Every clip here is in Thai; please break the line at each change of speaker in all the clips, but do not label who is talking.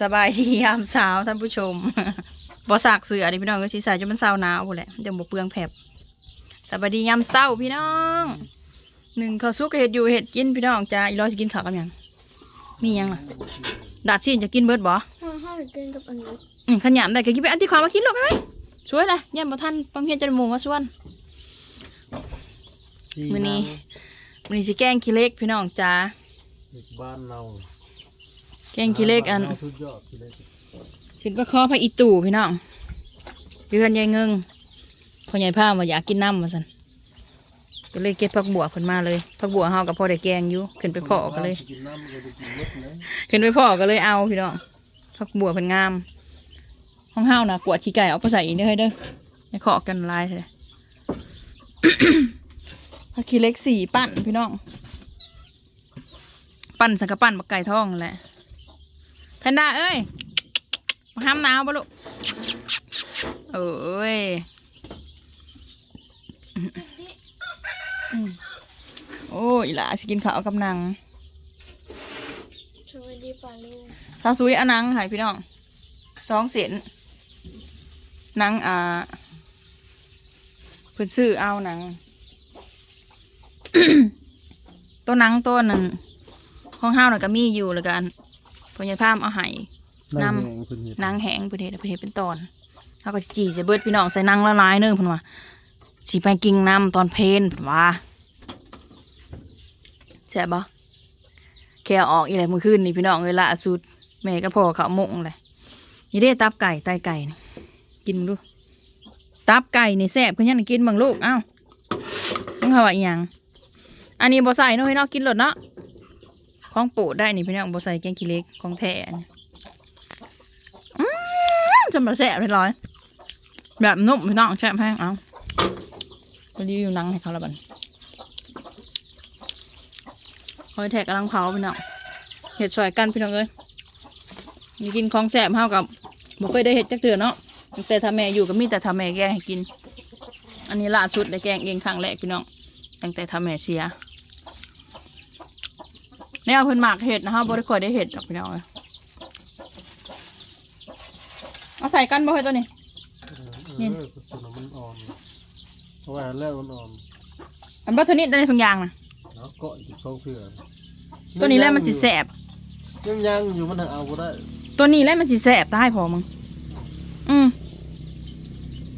สบายดียามเช้าท่านผู้ชมบ่สากเสือนี่พี่น้องก็สิใส่จนมันเช้าหนาวพุ่นแหละเดี๋ยวบ่เปลืองแผบสบายดียามเช้าพี่น้องหนึ่งข้าวสุกกับเห็ดอยู่เห็ดกินพี่น้องจ้าอีร้อยสิกินข้าวกับหยังมีหยังล่ะดาดซีนจะกินเบิดบ่
ห้าห้ากินกับอันนี้
อืมขยำได้ก็กินไปอันที่ขวามากินลูกได้ไหมช่วยเลยย่ำบ่ทันบางเพียนจะได้หมูมาส่วนมื้อนี้มื้อนี้สิแกงขี้เหล็กพี่น้องจ้า
เด็กบ้านเรา
แกงขี้เหล็กอัน
บ้าราสุดยอดขี้เหล็ก
ขึ้นก็คอพระอีตู่พี่น้องเพื่อนยายเงิงพ่อใหญ่ผ้ามาอยากกินน้ำมาสันก็เลยเก็บผักบัวขึ้นมาเลยผักบัวเฮากับพ่อได้แกงอยู่ขึ้นไปพ่อก็เลย
กินน้ำก็ได้กินเม็ดนะ
ขึ้นไปพ่อก็เลยเอาพี่น้องผักบัวเพิ่นงามห้องเฮานะกวาดขี้ไก่เอาไปใส่อีกเด้อเฮ้ยเด้อในขอกันลายเลยผักขี้เล็กสี่ปั้นพี่น้อง ปั้นสังกะปั้นบักไก่ทองนั่นแหละ แพนด้าเอ้ยมาห้ามหนาวปะลูกเอ้ยอืมโอ้ยหล่ะสิกินข้าวกับหนัง
สวัสดีป่าลุง
ถ้าซุยเอาหนังให้พี่น้องสองเศษหนังอ่าเพิ่นซื้อเอาหนัง ตัวหนังตัวนั้นห้องห้าวน่ะก็มีอยู่แล้วกัน พญาพามเอาให้น้ำ
แห้งสุดเห็ด
หนังแห้งประเทศประเทศเป็นตอนเขาก็สิจีจะเบิดพี่น้องใส่หนังละลายเนึงเพิ่นว่าสิไปกินน้ำตอนเพลนเพิ่นว่าแซ่บบ่แค่เอาออกอีแหละมื้อคืนนี่พี่น้องเวลาสุดแม่ก็พ่อเขามุงเลยนี่เด้ตับไก่ไตไก่นี่กินมึงดูตับไก่นี่แซ่บคือหยังนี่กินเบางลูกเอ้ามึงเขาว่าอีหยังอันนี้บ่ใส่เนาะพี่น้องกินหลดเนาะ ของโปรดได้นี่พี่น้องบ่ใส่แกงขี้เล็กของแท้อันนี้จะมาแสบเรียบร้อยแบบนุ่มพี่น้องแซ่บแห้งเอาไปรีวิวนังให้เขาละบันคอยแทกกำลังเผาพี่น้องเห็ดสวยกันพี่น้องเอ้ยมีกินของแสบเท่ากับบ่เคยได้เห็ดจักเถื่อเนาะแต่ทำแม่อยู่ก็มีแต่ทำแม่แกงให้กิน อันนี้ล่าสุดได้แกงเองครั้งแรกพี่น้องตั้งแต่ทำแม่เสีย แนวเพิ่นหมากเห็ดนะฮะบ่ได้ค่อยได้เห็ดดอกพี่น้องเอ้ยเอาใส่กันบ่ให้ตัวนี้ นี่
เออส่วนมันอ่อนเพราะว่าแล้วมันอ่อน
อันบัตตัวนี้ได้ทุกอย่างนะ
แล้วเกาะอีกสองเถื่อ
ตัวนี้แหล้วมันสิแสบ
ยังยังอยู่มันเอาบ่ได้
ตัวนี้แหล้วมันสิแสบตายพอมึง อืม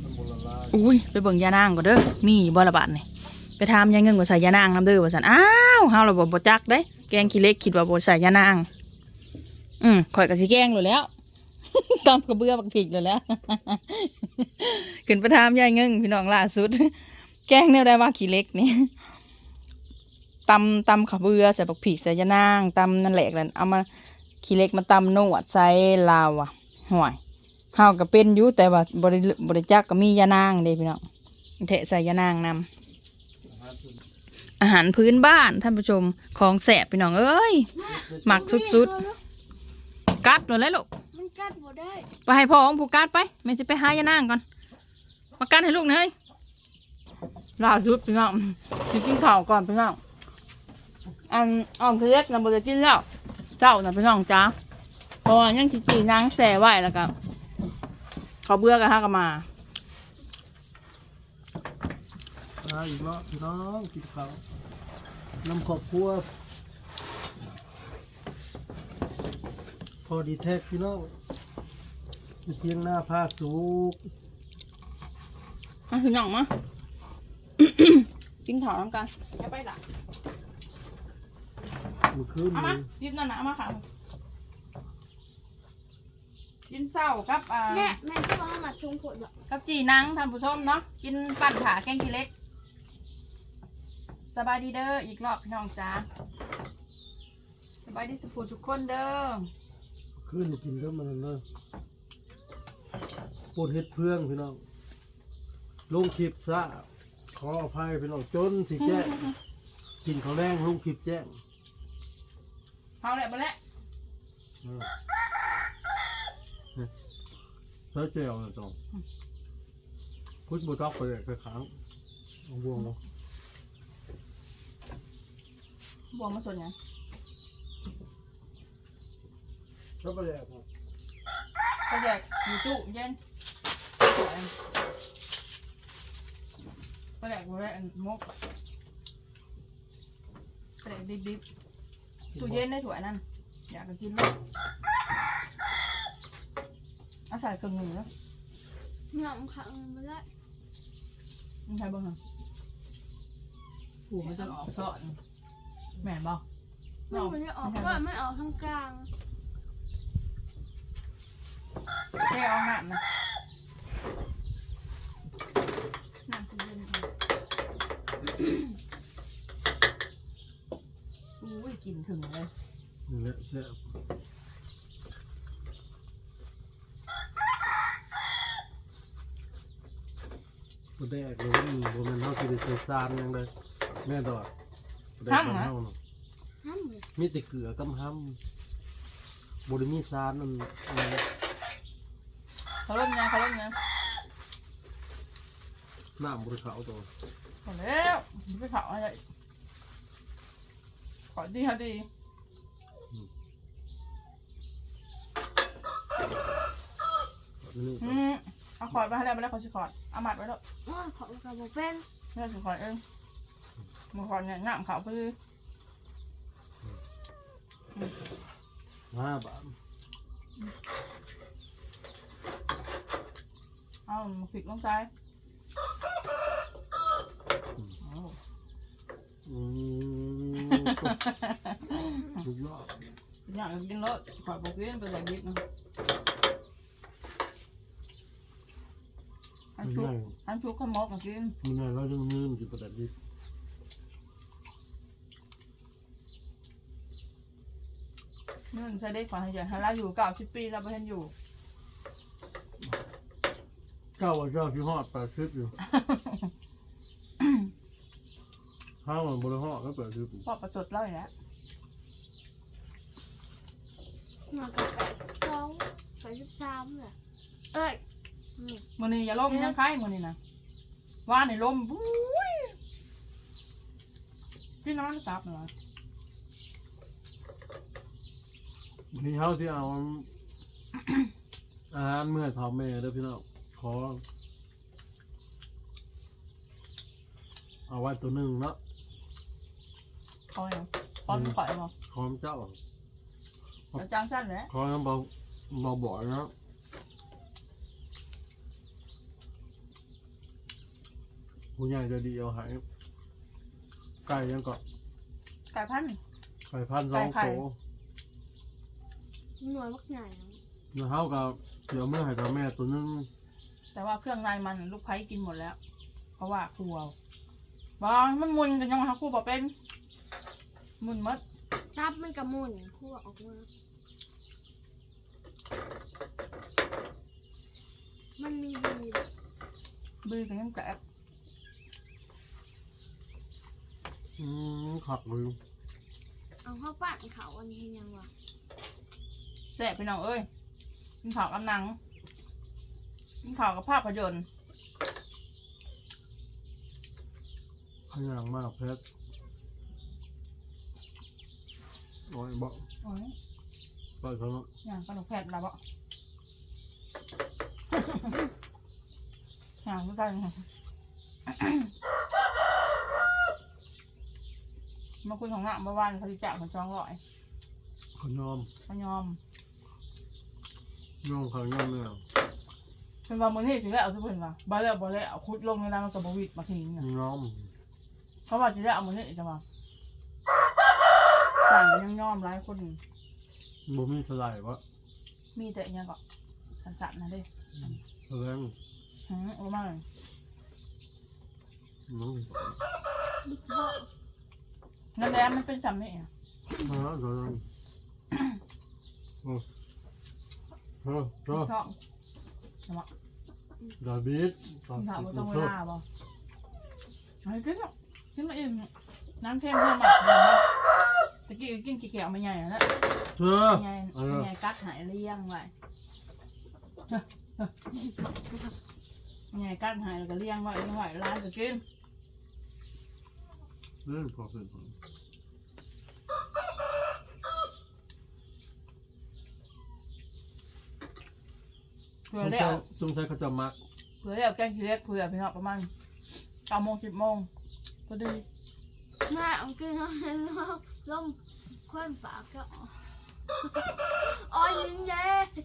มันบ่ละลาย
อุ้ยไปเบิ่งยานางก่อนเด้อ มีบ่ละบาทนี่ไป ถามยายเงินว่าใส่ยานางน้ำเด้อว่าซั่นอ้าวเฮาเราบ่บ่จักเด้แกงขี้เล็กคิดว่าบ่ใส่ยานาง อืมข่อยก็สิแกงเลยแล้วตามกระเบื้อบักผิกเลยแล้ว ขึ้นไปถามยายเงินพี่น้องล่าสุด แกงแนวได้ว่าขี้เล็กนี่ตำตำขับเบือใส่บักผีใส่ยานางตำนั่นแหละนั่นเอามาขี้เล็กมาตำนวดใส่ลาวอะห่วยเฮาก็เป็นอยู่แต่ว่าบริบริจักก็มียานางเด้พี่น้องเทะใส่ยานางนำ อาหารพื้นบ้านท่านผู้ชมของแสบพี่น้องเอ้ยหมักสุดๆ กัดเลยแหละลูก
มันกัดบ่ได้
ไปให้พ่อของผู้กัดไปแม่จะไปหายานางก่อน มากัดให้ลูกหน่อยล่าสุดพี่น้องสิกินข้าวก่อนพี่น้องอันอ่อมคือเล็กนะบจะกินแล้วเจ้านะพี่น้องจ้าเพราะว่ายังจีจีนางแส่ไว้แล้วก็เขาเบื่อกันฮะก็มา
มาอีกแล้วพี่น้องกินข้าว น้ำขอบครัว พอดีแท็กพี่น้องอยู่เทียงหน้าผ้าสุก
มาพี่น้องมากินข้าวน้ำกันไปไปละ
เมื่อคืน
เอามา
นี้
ยิบนั่นนะเอามาค่ะกินเศร้ากับอ่า
แม่แม่ก็เอามาชงผลแบบ
กับจีนังท่านผู้ชมเนาะกินปั่นขาแกงขี้เล็ก สบายดีเด้ออีกรอบพี่น้องจ้าสบายดีสุขสุขคนเด้อ
คืนนี้กินก็มันเลยปวดเห็ดเพื่องพี่น้องลงคลิปซะขออภัยพี่น้องจนสิแจ้งกินข้าวแรงลงคลิปแจ้ง
เอาแหละมาแล้ว
เออใช้เจลนะจ๊องพุทธบุตรไปเลยไปค้างเอาบวงเนาะ
บวงมาส่วนยัง
แล้วไปเลยครับ
เขาแยกอยู่ตู้เย็นสวยเขาแยกบ่ได้อันมกเขาแยกดิบๆตู้เย็นได้ถ้วยนั่นอยากจะกินเลยเอาใส่กระหนึ่งแล้ว
หนำขังไม่ได้
มึงใช้บ้างเหรอผูมันจะออกซอน แม่นบอก
มันไม่ได้ออกก็มันออกทางกลาง
แค่เอาหนักนะ
หนังคือเย็น
อุ้ยกลินถึงเลย
นี่แหละแซ่บบ่ได้เลยว่ามีบ่แม่นเฮาสิได้ใส่ซานหยังเลยแม่ดอกบ่ ได้ของเฮาเนาะ
ห้ามเลย
มีแต่เกลือกับห้ำบ่ได้มีซานนั่นอะไร
เขาเล่นยังเขาเล่นยัง
น้ำบ่ได้เข้าตัว
หมดแล้วไม่เผาอะไรขอดีค่ะดี
นี่
อืมเอาขอดมาให้แล้วมาแล้วเขาชิขอดเอามัดไว้แล้ว
ว่าของกระบอกเป็น
เรื่องสิขอดเอง มือขอดเนี่ยงามเขาคือ
ห้าบาท
เอามาผิดลงซ้ายเอา
อืมสุดยอด
อยากกินรสขอดบอกกินไปใส่ดิบนะอัน
มัน
ชุก
ง่าย
อันชุกข้าวหมกมากิน
มันง่ายเราจะมือมันกินประดับดิ
นึ่งใช้ได้ขอให้เยอะให้เราอยู่เก้าสิบปีเราไม่เห็นอยู่
เก้าว่าเจ้าที่ฮอดแปดสิบอยู่ ห้ามันบริฮอดก็แปดสิบอยู่
พอประจดเล่าอย่างนี้
หนังกระแปดสองแปดสิบสามเลยเอ้ยนี่
มือนี้อย่าล่มยังไข่มือนี้นะว่าในลมบุ้ยพี่น้องซับหน่อย
วันนี้เขาที่เอาอาหารเมื่อทำแม่เด้อพี่น้องขอ เอาไว้ตัวหนึ่งเนาะ
คอยตอนข่อยบอก
ขอเจ้า
จะจางสั้นแหละ
ขอน้ำเบาเบาบ่อยเนาะผู้ใหญ่จะดีเอาใหายไก่ยังก็
ไก่พันธุ์
ไก่พันสอง
ไก่ไข่
โต
หน่วยมักใหญ่
นะเฮากับเดี๋ยวเมื่อให้กับแม่ตัวหนึง
แต่ว่าเครื่องในมันลูกไผ่กินหมดแล้ว เพราะว่าครัวบางมันมุนกันยังมาครูบอกเป็น มุนหมด
จับมันกระมุนคั่วออกมา มันมีบีบ
บือกันยังแกะ
อืมขักเลย
เอาเข้าปั้นเขาอันนี้ยังวะ
แสบไปน้องเอ้ยกินข่าวกับหนังกินข่าวกับภาพยนตร์
ขยันมากเพชรโอ้ยบอก
โอ้ย
ไปเขาเนาะ
อย่างขนมแพทย์เราบ่อย่างไม่ได้ไงมาคุยของหน้าเมื่อวานเขาจะจ่ายคนจองร้อย
เขายอม
เขายอม
ยอมเขายอมเลยอะ
เป็นว่ามือนี่สิได้เอาทุกคนว่าบ่แล้วบ่แล้วเอาคุดลงในน้ำมันกับบวิดมาทิ้งน่ะ
ยอม
เขาว่าสิได้เอามือนี่จะมาสั่งยังยอมหลายคน
บ่มีสลายวะ
มีแต่อยังก็สั่นๆนะเด้
แสดง
หืมโอ้มาก
น้อง
บิ๊กเทอร์
นั่นแหละมันเป็นสามนี่อะ
มาแล้วแสดง โอ้เฮ้ยเฮ้ย
ชอบเอามา
ดาบิดตอน
ถามว่า
ติ
ต้อง
ด
เว
เสื้อ
ลาบ่ไอ้กินอะกินมาอิ่มน้ำเค็มเพิ่มหมักเลยนะตะกี้กินกี่แก้วไม่ใหญ่แล้ว
เธอ
ใหญ่
เออ
ใหญ่กัดหายเลี้ยงไว้ใหญ่กัดหายแล้วก็เลี้ยงไว้เลี้ยงไว้ร้านก็กิน
เล่นพอเป็น พอ
ผื่อ
สง
แล้
สั
วย
สงสัยเขาจะมัก
เผื่อแล้วแกงขี้เล็กเผื่อพี่น้องประมาณเก้าโมงสิบโมงพอดี
แม่เอากินน้ำล่มควนปากก็อ้อยยินเย่
อยากกิ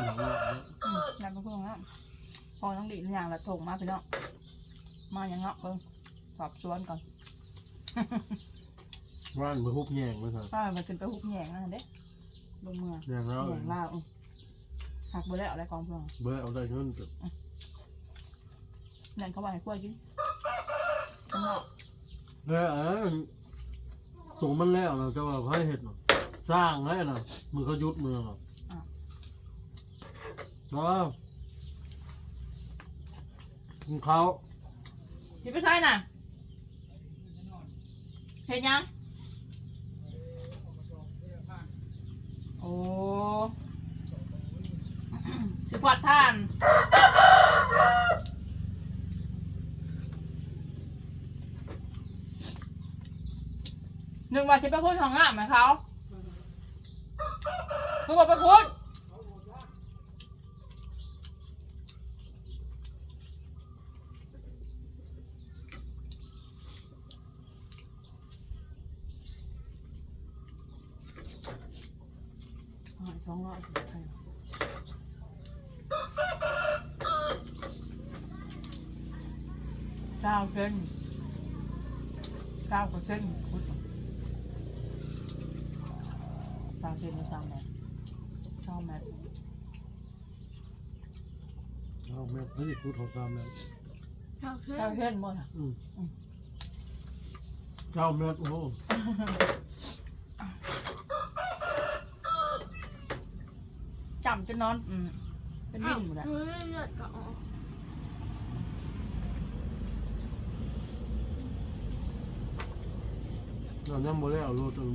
นของเรา
อืมนั่นเป็นพวกนั้นพอต้องดีอย่างละถงมาพี่น้องมาอย่างเงาะเพิ่ง สอบสวนก่อน
ว่านมาฮุบแยงมาสั่น
ป้ามันขึ้นไปหุบแหงนั่นเด้ลงเมือง
แยงแล้ว
แหงล่าวอืมหักไปแล้วอะไรกองเพื่อน
เบื่อเอาได้เงินเถอะ
นั่นเขาบอกให้กล้วยกินข้างนอก
เออเออส่งมันแล้วนะจะว่าให้เห็ดน่ะสร้างให้น่ะมือเขายุดมือน่ะนะกินเขา
จิไปใช่น่ะ เห็นยัง โอ้สิกวาดท่าน หนึ่งวันจะไปคุยของงามไหมเขาคือบอกไปคุ ยอ่าสองร้อยสิบใครวะเก้าเส้นเก้ากว่าเส้นคุดสามสิบหรือสามแมทสามแมท
เอาแม่ไม่ได้พูดของซ้ำแล้ว
ชอบเพื่อ
เก้านเช่นหมดอะ
อืม เจ้าแม่โอ้โห
จำจนนอนอืมเป็นวิ่งหมดอะ
เฮ้ยเลือดก็ออก
เรายังบ่ได้เอารถเอา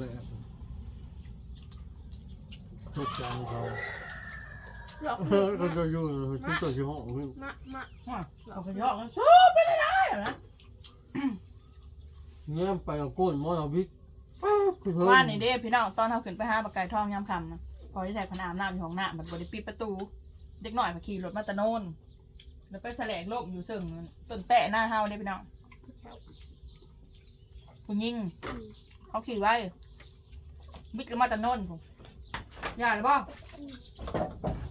แหละทุกจานเขา
หลอก
เออเขาจะอยู่ชุดตัวชิห้องขึ้น
มามา
ว้าเขาไปยอกกันสู้ไปได้ได้เหรอนะ
เงี้ยไปเอาก้นมอเอาบิ๊กป๊าบคือเพิ่ม
ว่านนี่เด้พี่น้องตอนเขาขึ้นไปหาปลาไก่ทองยามคำนะ พอที่แท้ขนาดน้ำอยู่ของหน้ามันบริปิดประตู เด็กหน่อยมาขี่รถมาตะโนน แล้วไปแสลงโลกอยู่ซึ่งต้นแตะหน้าเฮาเด้พี่น้องคุณยิ่งเขาขี่ไว้บิ๊กก็มาตะโนนผมอย่าเลยบ่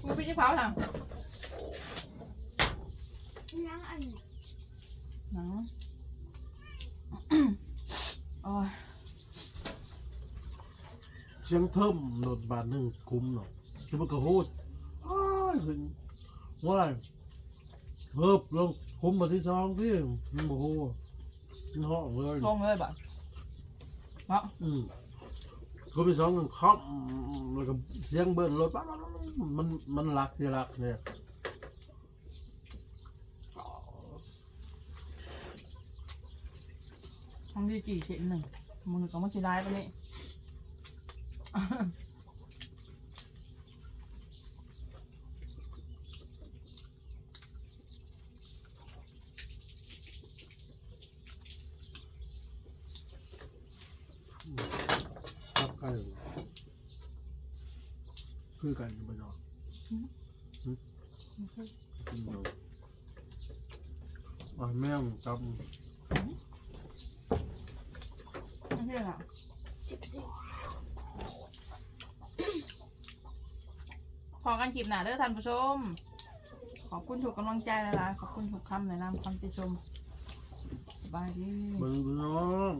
กูพี่ที่เผาทาง
ล้างอันนี้
หนัง โอ้ย
เสียงเทิมโดดบาทหนึ่งคุ้มเนาะจะมันกระโหดอ้ายเห็นว่าอะไรเฮิบลงคุ้มมาที่ซองพี่มันโอ้โหมันห้องเลย
ทงเลยบ่ะเนาะ
อืมก็ไปสองกันครับแล้วก็เสียงเบิ้ลรถปั๊บมันมันรักเสียรักเนี่ย
ทำดีกี่เข็มหนึ่งมึงก็มาสิร้ายปะนี่
รับกันคือกันไปเนาะกินเนาะอะแม่งจับ
ไม่ใช่หรอ
จิบสิ
อกันคลิปหนาเด้อท่านผู้ชม ขอบคุณถูกกำลังใจหลายๆขอบคุณถูกคำในะนำคำติชมสบายดี
มึงน้อง